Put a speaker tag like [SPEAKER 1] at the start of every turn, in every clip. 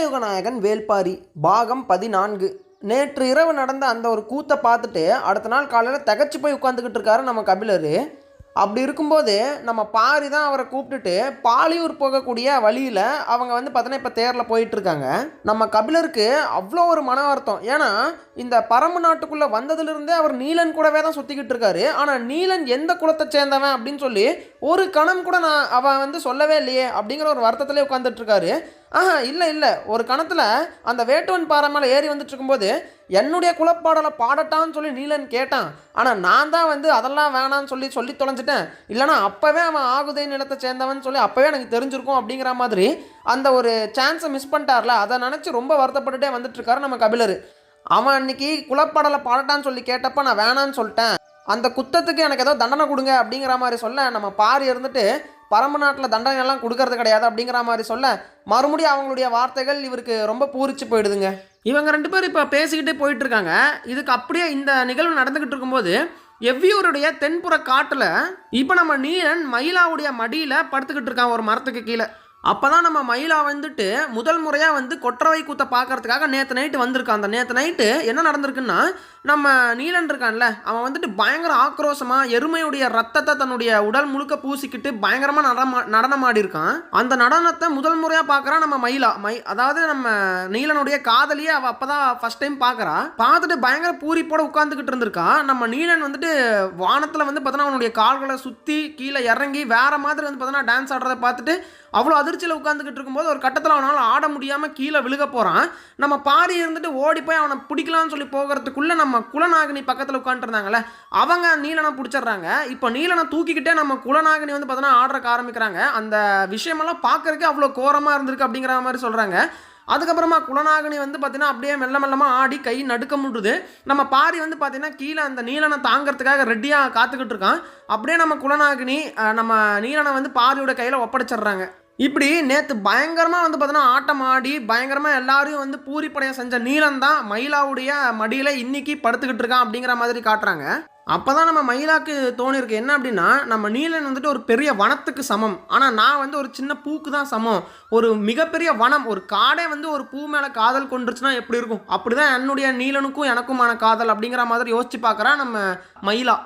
[SPEAKER 1] வீரயுக நாயகன் வேல்பாரி பாகம் பதினான்கு. நேற்று இரவு நடந்த அந்த ஒரு கூத்தை பார்த்துட்டு அடுத்த நாள் காலையில் தகச்சு போய் உட்காந்துக்கிட்டு இருக்காரு நம்ம கபிலர். அப்படி இருக்கும்போது நம்ம பாரி தான் அவரை கூப்பிட்டுட்டு பாலியூர் போகக்கூடிய வழியில் அவங்க வந்து பார்த்தோன்னா இப்போ தேரில் போயிட்டுருக்காங்க நம்ம கபிலருக்கு அவ்வளோ ஒரு மன வருத்தம். ஏன்னா இந்த பரம்பு நாட்டுக்குள்ளே வந்ததுலேருந்தே அவர் நீலன் கூடவே தான் சுற்றிக்கிட்டு இருக்காரு. ஆனால் நீலன் எந்த குலத்தை சேர்ந்தவன் அப்படின்னு சொல்லி ஒரு கணம் கூட நான் அவன் வந்து சொல்லவே இல்லையே அப்படிங்கிற ஒரு வருத்தத்திலே உட்காந்துட்டு இருக்காரு. ஆஹா இல்லை இல்லை. ஒரு கணத்தில் அந்த வேட்டுவன் பாறை மேலே ஏறி வந்துட்டு இருக்கும்போது என்னுடைய குலப்பாடலை பாடட்டான்னு சொல்லி நீலன் கேட்டான். ஆனால் நான் தான் வந்து அதெல்லாம் வேணான்னு சொல்லி சொல்லி தொலைஞ்சிட்டேன். இல்லைனா அப்போவே அவன் ஆகுதை நிலத்தை சேர்ந்தவன் சொல்லி அப்போவே எனக்கு தெரிஞ்சிருக்கும் அப்படிங்கிற மாதிரி அந்த ஒரு சான்ஸை மிஸ் பண்ணிட்டார்ல. அதை நினச்சி ரொம்ப வருத்தப்பட்டுட்டே வந்துட்டுருக்காரு நம்ம கபிலர். அவன் அன்னைக்கு குலப்பாடலை பாடட்டான்னு சொல்லி கேட்டப்ப நான் வேணான்னு சொல்லிட்டேன். அந்த குத்தத்துக்கு எனக்கு ஏதோ தண்டனை கொடுங்க அப்படிங்கிற மாதிரி சொல்ல நம்ம பாரி இருந்துட்டு பரம்பு நாட்டில் தண்டனை எல்லாம் கொடுக்கறது கிடையாது அப்படிங்கிற மாதிரி சொல்ல மறுபடியும் அவங்களுடைய வார்த்தைகள் இவருக்கு ரொம்ப பூரிச்சு போயிடுதுங்க. இவங்க ரெண்டு பேரும் இப்போ பேசிக்கிட்டே போயிட்டு இருக்காங்க இதுக்கு அப்படியே இந்த நிகழ்வு நடந்துக்கிட்டு இருக்கும்போது எவ்வியூருடைய தென்புற காட்டில் இப்போ நம்ம நீலன் மயிலாவுடைய மடியில் படுத்துக்கிட்டு இருக்கான் ஒரு மரத்துக்கு கீழே. அப்போ தான் நம்ம மயிலா வந்துட்டு முதல் முறையாக வந்து கொற்றவை கூத்த பார்க்கறதுக்காக நேற்று நைட்டு வந்திருக்கான் அந்த நேற்று நைட்டு என்ன நடந்திருக்குன்னா நம்ம நீலன் இருக்கான்ல அவன் வந்துட்டு பயங்கர ஆக்ரோஷமாக எருமையுடைய ரத்தத்தை தன்னுடைய உடல் முழுக்க பூசிக்கிட்டு பயங்கரமாக நடமா நடனமாடி இருக்கான் அந்த நடனத்தை முதல் முறையாக பார்க்குறான் நம்ம மயிலா. மை அதாவது நம்ம நீலனுடைய காதலியே அவள் அப்போ தான் ஃபஸ்ட் டைம் பார்க்குறா பார்த்துட்டு பயங்கர பூரிப்போட உட்காந்துக்கிட்டு இருந்திருக்கா. நம்ம நீலன் வந்துட்டு வானத்தில் வந்து பார்த்தோன்னா அவனுடைய கால்களை சுற்றி கீழே இறங்கி வேற மாதிரி வந்து பார்த்தோன்னா டான்ஸ் ஆடுறதை பார்த்துட்டு அவ்வளோ அது அதிர்ச்சியில் உட்காந்துக்கிட்டு இருக்கும்போது ஒரு கட்டத்தில் அவனால் ஆட முடியாமல் கீழே விழுக போகிறான் நம்ம பாரி இருந்துட்டு ஓடி போய் அவனை பிடிக்கலாம்னு சொல்லி போகிறதுக்குள்ளே நம்ம குலநாகினி பக்கத்தில் உட்காந்துருந்தாங்கல்ல அவங்க நீலனை பிடிச்சிடுறாங்க. இப்போ நீலனை தூக்கிக்கிட்டே நம்ம குலநாகினி வந்து பார்த்தோன்னா ஆடுறக்க ஆரம்பிக்கிறாங்க. அந்த விஷயமெல்லாம் பார்க்கறதுக்கே அவ்வளோ கோரமாக இருந்திருக்கு அப்படிங்கிற மாதிரி சொல்கிறாங்க அதுக்கப்புறமா குலநாகினி வந்து பார்த்தீங்கன்னா அப்படியே மெல்ல மெல்லமாக ஆடி கை நடுக்க முட்டுது. நம்ம பாரி வந்து பார்த்தீங்கன்னா கீழே அந்த நீலனை தாங்கிறதுக்காக ரெடியாக காத்துக்கிட்டு இருக்கான். அப்படியே நம்ம குலநாகினி நம்ம நீலனை வந்து பாரியோட கையில் ஒப்படைச்சிடுறாங்க. இப்படி நேற்று பயங்கரமாக வந்து பார்த்தோன்னா ஆட்டம் ஆடி பயங்கரமாக எல்லாரையும் வந்து பூரிப்படையை செஞ்ச நீலன் தான் மயிலாவுடைய மடியில் இன்னைக்கு படுத்துக்கிட்டு இருக்கான் அப்படிங்கிற மாதிரி காட்டுறாங்க. அப்போ தான் நம்ம மயிலாக்கு தோணிருக்கு என்ன அப்படின்னா நம்ம நீலன் வந்துட்டு ஒரு பெரிய வனத்துக்கு சமம். ஆனால் நான் வந்து ஒரு சின்ன பூக்கு தான் சமம். ஒரு மிகப்பெரிய வனம் ஒரு காடே வந்து ஒரு பூ மேலே காதல் கொண்டுருச்சுன்னா எப்படி இருக்கும்? அப்படி தான் என்னுடைய நீலனுக்கும் எனக்குமான காதல் அப்படிங்கிற மாதிரி யோசிச்சு பார்க்குறா நம்ம மயிலா.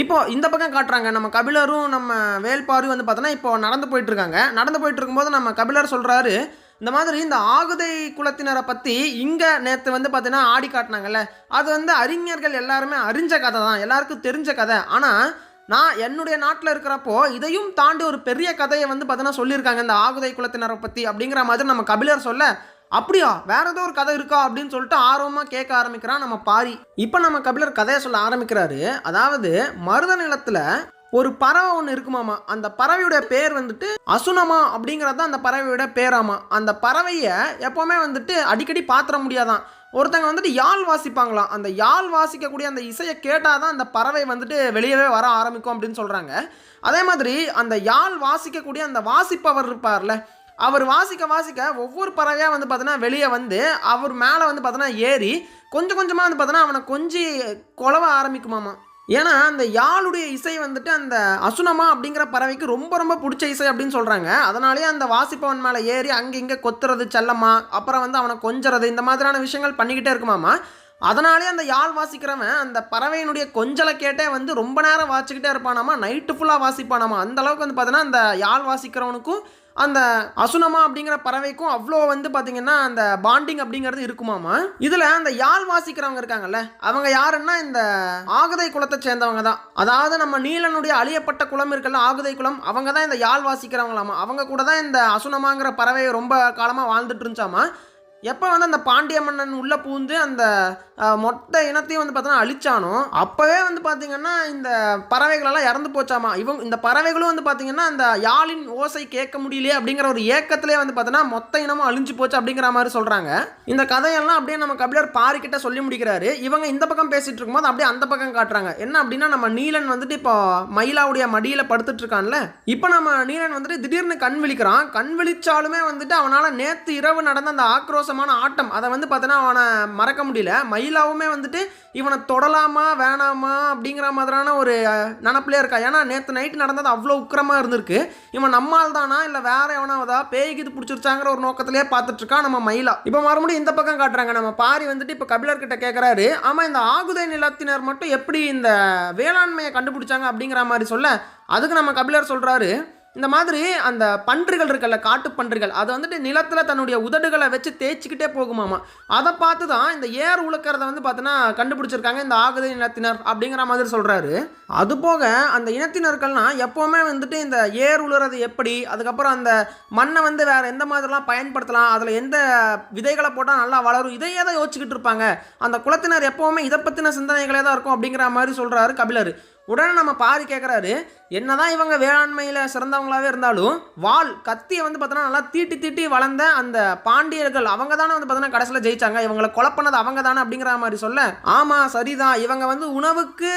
[SPEAKER 1] இப்போ இந்த பக்கம் காட்டுறாங்க. நம்ம கபிலரும் நம்ம வேல்பாரும் வந்து பார்த்தோன்னா இப்போ நடந்து போயிட்டு இருக்காங்க நடந்து போயிட்டு இருக்கும்போது நம்ம கபிலர் சொல்கிறாரு இந்த மாதிரி இந்த ஆகுதை குலத்தினரை பற்றி இங்கே நேற்று வந்து பார்த்தீங்கன்னா ஆடி காட்டினாங்கல்ல. அது வந்து அறிஞர்கள் எல்லாருமே அறிஞ்ச கதை தான். எல்லாருக்கும் தெரிஞ்ச கதை. ஆனால் நான் என்னுடைய நாட்டில் இருக்கிறப்போ இதையும் தாண்டி ஒரு பெரிய கதையை வந்து பார்த்தீங்கன்னா சொல்லியிருக்காங்க இந்த ஆகுதை குலத்தினரை பற்றி அப்படிங்கிற மாதிரி நம்ம கபிலர் சொல்ல அப்படியா? வேற ஏதோ ஒரு கதை இருக்கா அப்படின்னு சொல்லிட்டு ஆர்வமாக கேட்க ஆரம்பிக்கிறான் நம்ம பாரி. இப்போ நம்ம கபிலர் கதையை சொல்ல ஆரம்பிக்கிறாரு. அதாவது மருத நிலத்தில் ஒரு பறவை ஒன்று இருக்குமாமா? அந்த பறவையோட பேர் வந்துட்டு அசுனமா அப்படிங்கிறது தான் அந்த பறவையோட பேராமா? அந்த பறவையை எப்போவுமே வந்துட்டு அடிக்கடி பாத்திர முடியாதான். ஒருத்தங்க வந்துட்டு யாழ் வாசிப்பாங்களாம். அந்த யாழ் வாசிக்கக்கூடிய அந்த இசையை கேட்டால் தான் அந்த பறவை வந்துட்டு வெளியவே வர ஆரம்பிக்கும் அப்படின்னு சொல்கிறாங்க அதே மாதிரி அந்த யாழ் வாசிக்கக்கூடிய அந்த வாசிப்பவர் இருப்பார்ல அவர் வாசிக்க வாசிக்க ஒவ்வொரு பறவையாக வந்து பார்த்தோன்னா வெளியே வந்து அவர் மேலே வந்து பார்த்தோன்னா ஏறி கொஞ்சம் கொஞ்சமாக வந்து பார்த்தோன்னா அவனை கொஞ்சி கொலவ ஆரம்பிக்குமாமா. ஏன்னா அந்த யாழுடைய இசை வந்துட்டு அந்த அசுனமா அப்படிங்கிற பறவைக்கு ரொம்ப ரொம்ப பிடிச்ச இசை அப்படின்னு சொல்கிறாங்க அதனாலேயே அந்த வாசிப்பவன் மேலே ஏறி அங்கே இங்கே கொத்துறது செல்லம்மா அப்புறம் வந்து அவனை கொஞ்சறது இந்த மாதிரியான விஷயங்கள் பண்ணிக்கிட்டே இருக்குமாமா. அதனாலே அந்த யாழ் வாசிக்கிறவன் அந்த பறவையினுடைய கொஞ்சலை கேட்டே வந்து ரொம்ப நேரம் வாசிக்கிட்டே இருப்பானாமா நைட்டு ஃபுல்லாக வாசிப்பானாமா. அந்த அளவுக்கு வந்து பார்த்தோன்னா அந்த யாழ் வாசிக்கிறவனுக்கும் அந்த அசுனமா அப்படிங்கிற பறவைக்கும் அவ்வளோ வந்து பார்த்தீங்கன்னா அந்த பாண்டிங் அப்படிங்கிறது இருக்குமாமா? இதில் அந்த யாழ் வாசிக்கிறவங்க இருக்காங்கல்ல அவங்க யாருன்னா இந்த ஆகுதை குலத்தை சேர்ந்தவங்க தான். அதாவது நம்ம நீலனுடைய அழியப்பட்ட குளம் இருக்குல்ல ஆகுதை குளம் அவங்க தான் இந்த யாழ் வாசிக்கிறவங்களாமா? அவங்க கூட தான் இந்த அசுனமாங்கிற பறவை ரொம்ப காலமாக வாழ்ந்துட்டு இருந்துச்சாமா? எப்போ வந்து அந்த பாண்டிய மன்னன் உள்ளே பூந்து அந்த மொத்த இனத்தையும் வந்து பார்த்தோன்னா அழிச்சானோ அப்போவே வந்து பார்த்திங்கன்னா இந்த பறவைகளெல்லாம் இறந்து போச்சாமா? இவங்க இந்த பறவைகளும் வந்து பார்த்திங்கன்னா அந்த யாழின் ஓசை கேட்க முடியலையே அப்படிங்கிற ஒரு ஏக்கத்திலே வந்து பார்த்தோன்னா மொத்த இனமும் அழிஞ்சு போச்சு அப்படிங்கிற மாதிரி சொல்கிறாங்க இந்த கதையெல்லாம் அப்படியே நம்ம கபிலர் பாரிக்கிட்ட சொல்லி முடிக்கிறாரு. இவங்க இந்த பக்கம் பேசிகிட்டு இருக்கும்போது அப்படியே அந்த பக்கம் காட்டுறாங்க. என்ன அப்படின்னா நம்ம நீலன் வந்துட்டு இப்போ மயிலாவுடைய மடியில் படுத்துட்டு இருக்கான்ல இப்போ நம்ம நீலன் வந்துட்டு திடீர்னு கண் விழிக்கிறான். கண் விழிச்சாலுமே வந்துட்டு அவனால் நேற்று இரவு நடந்த அந்த ஆக்ரோஷம் மோசமான ஆட்டம். அதை வந்து பார்த்தோன்னா அவனை மறக்க முடியல. மயிலாவுமே வந்துட்டு இவனை தொடலாமா வேணாமா அப்படிங்கிற மாதிரியான ஒரு நினப்பிலே இருக்கா. ஏன்னா நேற்று நைட்டு நடந்தது அவ்வளோ உக்கிரமாக இருந்திருக்கு. இவன் நம்மால் தானா இல்லை வேற எவனாவதா பேய்க்கு இது பிடிச்சிருச்சாங்கிற ஒரு நோக்கத்திலே பார்த்துட்ருக்கான் நம்ம மயிலா. இப்போ மறுபடியும் இந்த பக்கம் காட்டுறாங்க. நம்ம பாரி வந்துட்டு இப்போ கபிலர்கிட்ட கேட்குறாரு ஆமாம் இந்த ஆகுதை நிலத்தினர் மட்டும் எப்படி இந்த வேளாண்மையை கண்டுபிடிச்சாங்க அப்படிங்கிற மாதிரி சொல்ல அதுக்கு நம்ம கபிலர் சொல்கிறாரு இந்த மாதிரி அந்த பன்றிகள் இருக்கல காட்டு பன்றிகள் அதை வந்துட்டு நிலத்தில் தன்னுடைய உதடுகளை வச்சு தேய்ச்சிக்கிட்டே போகுமாமா. அதை பார்த்து தான் இந்த ஏர் உழுக்கிறத வந்து பார்த்தோன்னா கண்டுபிடிச்சிருக்காங்க இந்த ஆகுதி இனத்தினர் அப்படிங்கிற மாதிரி சொல்கிறாரு அது போக அந்த இனத்தினர்கள்லாம் எப்போவுமே வந்துட்டு இந்த ஏர் உழுறது எப்படி அதுக்கப்புறம் அந்த மண்ணை வந்து வேறு எந்த மாதிரிலாம் பயன்படுத்தலாம் அதில் எந்த விதைகளை போட்டால் நல்லா வளரும் இதையே தான் யோசிச்சுக்கிட்டு இருப்பாங்க. அந்த குலத்தினர் எப்போவுமே இதை பற்றின சிந்தனைகளே தான் இருக்கும் அப்படிங்கிற மாதிரி சொல்கிறாரு கபிலர். உடனே நம்ம பாரி கேட்குறாரு என்னதான் இவங்க வேளாண்மையில் சிறந்தவங்களாகவே இருந்தாலும் வாள் கத்தியை வந்து பார்த்தோன்னா நல்லா தீட்டி தீட்டி வளர்ந்த அந்த பாண்டியர்கள் அவங்க தானே வந்து பார்த்தோன்னா கடைசியில் ஜெயிச்சாங்க. இவங்களை கொலை பண்ணது அவங்க தானே அப்படிங்கிற மாதிரி சொல்ல ஆமாம் சரிதான். இவங்க வந்து உணவுக்கு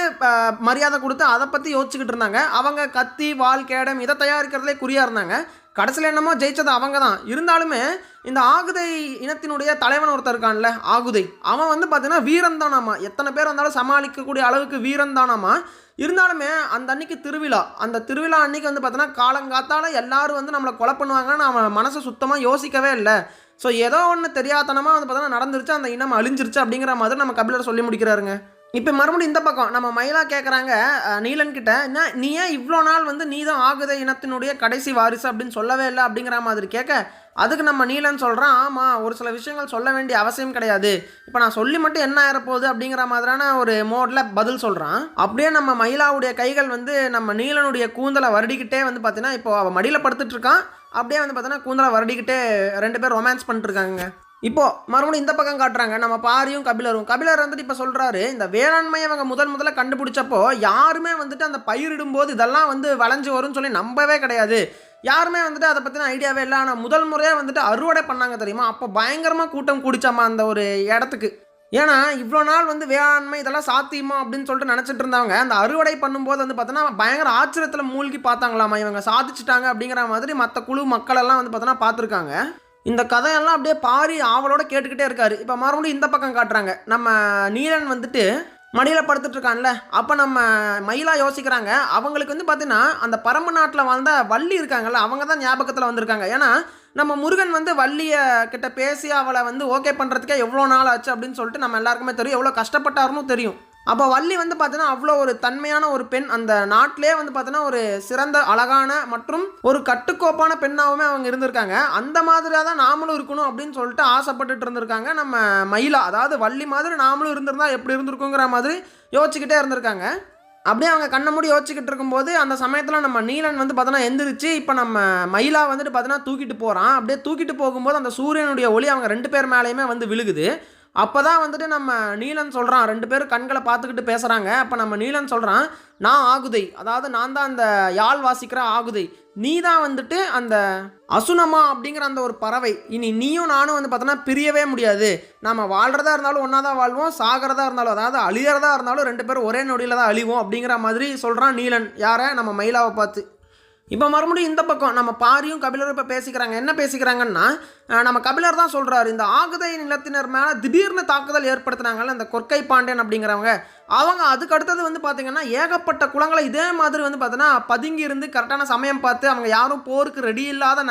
[SPEAKER 1] மரியாதை கொடுத்து அதை பற்றி யோசிச்சுக்கிட்டு இருந்தாங்க. அவங்க கத்தி வால் கேடம் இதை தயாரிக்கிறதுலே குறியாக இருந்தாங்க. கடைசியில் என்னமோ ஜெயிச்சது அவங்க தான் இருந்தாலுமே இந்த ஆகுதை இனத்தினுடைய தலைவன் ஒருத்தர் இருக்கான்ல ஆகுதை. அவன் வந்து பார்த்தீங்கன்னா வீரந்தானாமா எத்தனை பேர் வந்தாலும் சமாளிக்கக்கூடிய அளவுக்கு வீரந்தானாமா இருந்தாலுமே அந்த அன்னைக்கு திருவிழா. அந்த திருவிழா அன்னைக்கு வந்து பார்த்தோன்னா காலங்காத்தால எல்லாரும் வந்து நம்மளை கொலை பண்ணுவாங்கன்னு அவன் மனசை சுத்தமாக யோசிக்கவே இல்லை. ஸோ ஏதோ ஒன்று தெரியாதனமாக வந்து பார்த்தோன்னா நடந்துருச்சு. அந்த இனம் அழிஞ்சிருச்சு அப்படிங்கிற மாதிரி நம்ம கபிலர் சொல்லி முடிக்கிறாருங்க. இப்போ மறுபடியும் இந்த பக்கம் நம்ம மயிலா கேட்குறாங்க நீலன் கிட்ட என்ன நீ ஏன் இவ்வளோ நாள் வந்து நீ தான் ஆகுத இனத்தினுடைய கடைசி வாரிசு அப்படின்னு சொல்லவே இல்லை அப்படிங்கிற மாதிரி கேட்க அதுக்கு நம்ம நீலன் சொல்கிறான் ஆமாம் ஒரு சில விஷயங்கள் சொல்ல வேண்டிய அவசியம் கிடையாது. இப்போ நான் சொல்லி மட்டும் என்ன ஆயிரப்போகுது? அப்படிங்கிற மாதிரியான ஒரு மோடில் பதில் சொல்கிறான் அப்படியே நம்ம மயிலாவுடைய கைகள் வந்து நம்ம நீலனுடைய கூந்தலை வருடிக்கிட்டே வந்து பார்த்தீங்கன்னா இப்போ அவள் மடியில் படுத்துட்டு இருக்கான். அப்படியே வந்து பார்த்தீங்கன்னா கூந்தலை வருடிக்கிட்டே ரெண்டு பேர் ரொமான்ஸ் பண்ணிட்டுருக்காங்க இப்போது மறுபடியும் இந்த பக்கம் காட்டுறாங்க. நம்ம பாரியும் கபிலரும். கபிலர் வந்துட்டு இப்போ சொல்கிறாரு இந்த வேளாண்மையை அவங்க முதல் முதல்ல கண்டுபிடிச்சப்போ யாருமே வந்துட்டு அந்த பயிரிடும்போது இதெல்லாம் வந்து வளைஞ்சு வரும்னு சொல்லி நம்பவே கிடையாது. யாருமே வந்துட்டு அதை பற்றின ஐடியாவே இல்லை. ஆனால் முதல் முறையாக வந்துட்டு அறுவடை பண்ணாங்க தெரியுமா? அப்போ பயங்கரமாக கூட்டம் கூடிச்சாமா அந்த ஒரு இடத்துக்கு. ஏன்னா இவ்வளோ நாள் வந்து வேளாண்மை இதெல்லாம் சாத்தியமா அப்படின்னு சொல்லிட்டு நினச்சிட்டு இருந்தவங்க அந்த அறுவடை பண்ணும்போது வந்து பார்த்தோன்னா பயங்கர ஆச்சரியத்தில் மூழ்கி பார்த்தாங்களாமா இவங்க? சாதிச்சிட்டாங்க அப்படிங்கிற மாதிரி மற்ற குழு மக்களெல்லாம் வந்து பார்த்தோன்னா பார்த்துருக்காங்க. இந்த கதையெல்லாம் அப்படியே பாரி ஆவலோட கேட்டுக்கிட்டே இருக்காரு. இப்போ மறுபடியும் இந்த பக்கம் காட்டுறாங்க. நம்ம நீலன் வந்துட்டு மடியில் படுத்துட்ருக்கான்ல அப்போ நம்ம மயிலா யோசிக்கிறாங்க. அவங்களுக்கு வந்து பார்த்தீங்கன்னா அந்த பரம்பு நாட்டில் வாழ்ந்த வள்ளி இருக்காங்கல்ல அவங்க தான் ஞாபகத்தில் வந்திருக்காங்க. ஏன்னா நம்ம முருகன் வந்து வள்ளியை கிட்ட பேசி அவளை வந்து ஓகே பண்ணுறதுக்கே எவ்வளோ நாள் ஆச்சு அப்படின்னு சொல்லிட்டு நம்ம எல்லாருக்குமே தெரியும். எவ்வளோ கஷ்டப்பட்டாருன்னு தெரியும். அப்போ வள்ளி வந்து பார்த்தீங்கன்னா அவ்வளோ ஒரு தன்மையான ஒரு பெண் அந்த நாட்டிலே வந்து பார்த்தீங்கன்னா ஒரு சிறந்த அழகான மற்றும் ஒரு கட்டுக்கோப்பான பெண்ணாகவுமே அவங்க இருந்திருக்காங்க. அந்த மாதிரியாக தான் நாமளும் இருக்கணும் அப்படின்னு சொல்லிட்டு ஆசைப்பட்டுட்டு இருந்திருக்காங்க. நம்ம மயிலா அதாவது வள்ளி மாதிரி நாமளும் இருந்திருந்தா எப்படி இருந்திருக்குங்கிற மாதிரி யோசிச்சுக்கிட்டே இருந்திருக்காங்க. அப்படியே அவங்க கண்ணை மூடி யோசிச்சுக்கிட்டு இருக்கும்போது அந்த சமயத்தில் நம்ம நீலன் வந்து பார்த்தோன்னா எந்திரிச்சு இப்போ நம்ம மயிலா வந்துட்டு பார்த்தோன்னா தூக்கிட்டு போகிறான் அப்படியே தூக்கிட்டு போகும்போது அந்த சூரியனுடைய ஒளி அவங்க ரெண்டு பேர் மேலேயுமே வந்து விழுகுது. அப்போ தான் வந்துட்டு நம்ம நீலன் சொல்கிறான் ரெண்டு பேரும் கண்களை பார்த்துக்கிட்டு பேசுகிறாங்க அப்போ நம்ம நீலன் சொல்கிறான் நான் ஆகுதை. அதாவது நான் தான் அந்த யாழ் வாசிக்கிற ஆகுதை. நீ தான் வந்துட்டு அந்த அசுனமா அப்படிங்கிற அந்த ஒரு பறவை. இனி நீயும் நானும் வந்து பார்த்தோன்னா பிரியவே முடியாது. நம்ம வாழ்கிறதா இருந்தாலும் ஒன்றா தான் வாழ்வோம் சாகிறதா இருந்தாலும் அதாவது அழியறதா இருந்தாலும் ரெண்டு பேரும் ஒரே நொடியில் தான் அழிவோம் அப்படிங்கிற மாதிரி சொல்கிறான் நீலன். யாரை? நம்ம மயிலாவை பார்த்து. இப்போ மறுபடியும் இந்த பக்கம் நம்ம பாரியும் கபிலரும் இப்போ பேசிக்கிறாங்க. என்ன பேசிக்கிறாங்கன்னா நம்ம கபிலர் தான் சொல்கிறார் இந்த ஆகுதை நிலத்தினர் மேலே திடீர்னு தாக்குதல் ஏற்படுத்துனாங்கல்ல இந்த கொற்கை பாண்டியன் அப்படிங்கிறவங்க. அவங்க அதுக்கு அடுத்தது வந்து பார்த்திங்கன்னா ஏகப்பட்ட குளங்களை இதே மாதிரி வந்து பார்த்தோன்னா பதுங்கி இருந்து கரெக்டான சமயம் பார்த்து அவங்க யாரும் போருக்கு ரெடி இல்லாத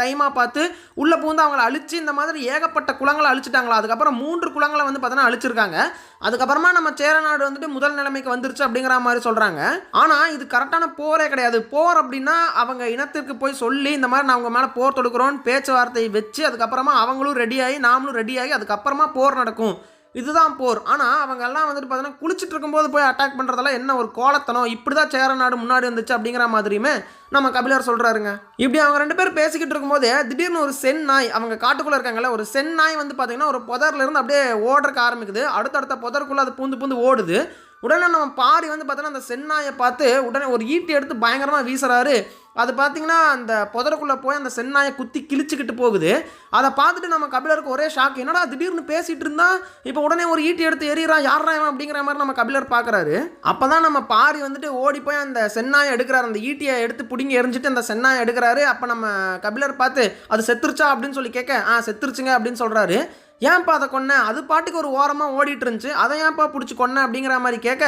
[SPEAKER 1] டைமாக பார்த்து உள்ளே பூந்து அவங்கள அழிச்சு இந்த மாதிரி ஏகப்பட்ட குளங்களை அழிச்சிட்டாங்களா? அதுக்கப்புறம் மூன்று குளங்களை வந்து பார்த்தோன்னா அழிச்சிருக்காங்க. அதுக்கப்புறமா நம்ம சேரநாடு வந்துட்டு முதல் நிலைமைக்கு வந்துருச்சு அப்படிங்கிற மாதிரி சொல்கிறாங்க ஆனால் இது கரெக்டான போரே கிடையாது. போர் அப்படின்னா அவங்க இனத்திற்கு போய் சொல்லி இந்த மாதிரி நான் அவங்க மேலே போர் தொடுக்கிறோன்னு பேச்சுவார்த்தை வச்சு அதுக்கப்புறமா அவங்களும் ரெடியாகி நாமளும் ரெடியாகி அதுக்கப்புறமா போர் நடக்கும். இதுதான் போர். ஆனால் அவங்க எல்லாம் வந்துட்டு பார்த்தீங்கன்னா குளிச்சுட்டு இருக்கும்போது போய் அட்டாக் பண்ணுறதெல்லாம் என்ன ஒரு கோலத்தனம்? இப்படி தான் சேர நாடு முன்னாடி வந்துச்சு அப்படிங்கிற மாதிரியுமே நம்ம கபிலர் சொல்கிறாருங்க இப்படி அவங்க ரெண்டு பேரும் பேசிக்கிட்டு இருக்கும்போது திடீர்னு ஒரு சென் நாய் அவங்க காட்டுக்குள்ளே இருக்காங்கல்ல ஒரு சென் நாய் வந்து பார்த்தீங்கன்னா ஒரு புதர்லேருந்து அப்படியே ஓடுறக்க ஆரம்பிக்குது. அடுத்தடுத்த புதருக்குள்ளே அது பூந்து பூந்து ஓடுது. உடனே நம்ம பாரி வந்து பார்த்தோன்னா அந்த சென்னாயை பார்த்து உடனே ஒரு ஈட்டி எடுத்து பயங்கரமாக வீசுறாரு. அது பார்த்தீங்கன்னா அந்த புதருக்குள்ளே போய் அந்த செந்நாயை குத்தி கிழிச்சிக்கிட்டு போகுது. அதை பார்த்துட்டு நம்ம கபிலருக்கு ஒரே ஷாக் என்னடா திடீர்னு பேசிகிட்டு இருந்தால் இப்போ உடனே ஒரு ஈட்டி எடுத்து எறிகிறான் யாரா இவன் அப்படிங்கிற மாதிரி நம்ம கபிலர் பார்க்குறாரு அப்போ தான் நம்ம பாரி வந்துட்டு ஓடி போய் அந்த செந்நாயை எடுக்கிறாரு. அந்த ஈட்டியை எடுத்து பிடிங்கி எரிஞ்சிட்டு அந்த செந்நாயை எடுக்கிறாரு. அப்போ நம்ம கபிலர் பார்த்து அது செத்துருச்சா? அப்படின்னு சொல்லி கேட்க ஆ செத்துருச்சுங்க அப்படின்னு சொல்கிறாரு ஏன்ப்பா அதை கொன்ன? அது பாட்டுக்கு ஒரு ஓரமாக ஓடிட்டு இருந்துச்சு. அதை ஏன்ப்பா பிடிச்சி கொன்ன அப்படிங்கிற மாதிரி கேட்க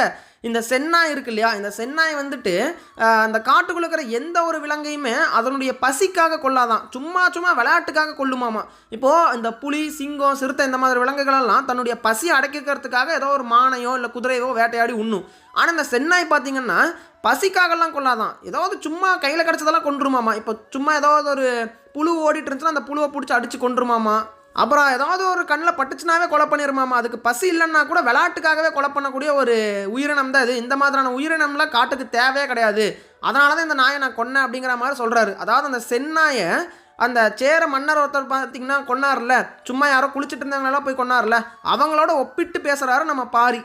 [SPEAKER 1] இந்த சென்னாய் இருக்கு இல்லையா? இந்த சென்னாய் வந்துட்டு அந்த காட்டுக்குள்ள இருக்கிற எந்த ஒரு விலங்கையுமே அதனுடைய பசிக்காக கொள்ளாதான். சும்மா சும்மா விளையாட்டுக்காக கொள்ளுமாமா இப்போது இந்த புலி சிங்கம் சிறுத்தை இந்த மாதிரி விலங்குகளெல்லாம் தன்னுடைய பசி அடக்கிக்கிறதுக்காக ஏதோ ஒரு மானையோ இல்லை குதிரையோ வேட்டையாடி உண்ணும். ஆனால் இந்த சென்னாய் பார்த்தீங்கன்னா பசிக்காகலாம் கொள்ளாதான். ஏதாவது சும்மா கையில் கிடச்சதெல்லாம் கொண்டுருமாமா இப்போ சும்மா ஏதாவது ஒரு புழு ஓடிட்டு இருந்துச்சுன்னா அந்த புழுவை பிடிச்சி அடித்து கொண்டுருமாமா அப்புறம் ஏதாவது ஒரு கண்ணில் பட்டுச்சுனாவே கொலை பண்ணிருமாமா? அதுக்கு பசி இல்லைன்னா கூட விளையாட்டுக்காகவே கொலை பண்ணக்கூடிய ஒரு உயிரினம் தான் இது. இந்த மாதிரியான உயிரினம்லாம் காட்டுக்கு தேவையே கிடையாது. அதனால தான் இந்த நாயை நான் கொன்னேன் அப்படிங்கிற மாதிரி சொல்கிறாரு அதாவது அந்த செந்நாயை அந்த சேர மன்னர் ஒருத்தர் பார்த்தீங்கன்னா கொன்னார்ல. சும்மா யாரோ குளிச்சுட்டு இருந்தவங்களெல்லாம் போய் கொன்னார்ல. அவங்களோட ஒப்பிட்டு பேசுகிறாரு நம்ம பாரி.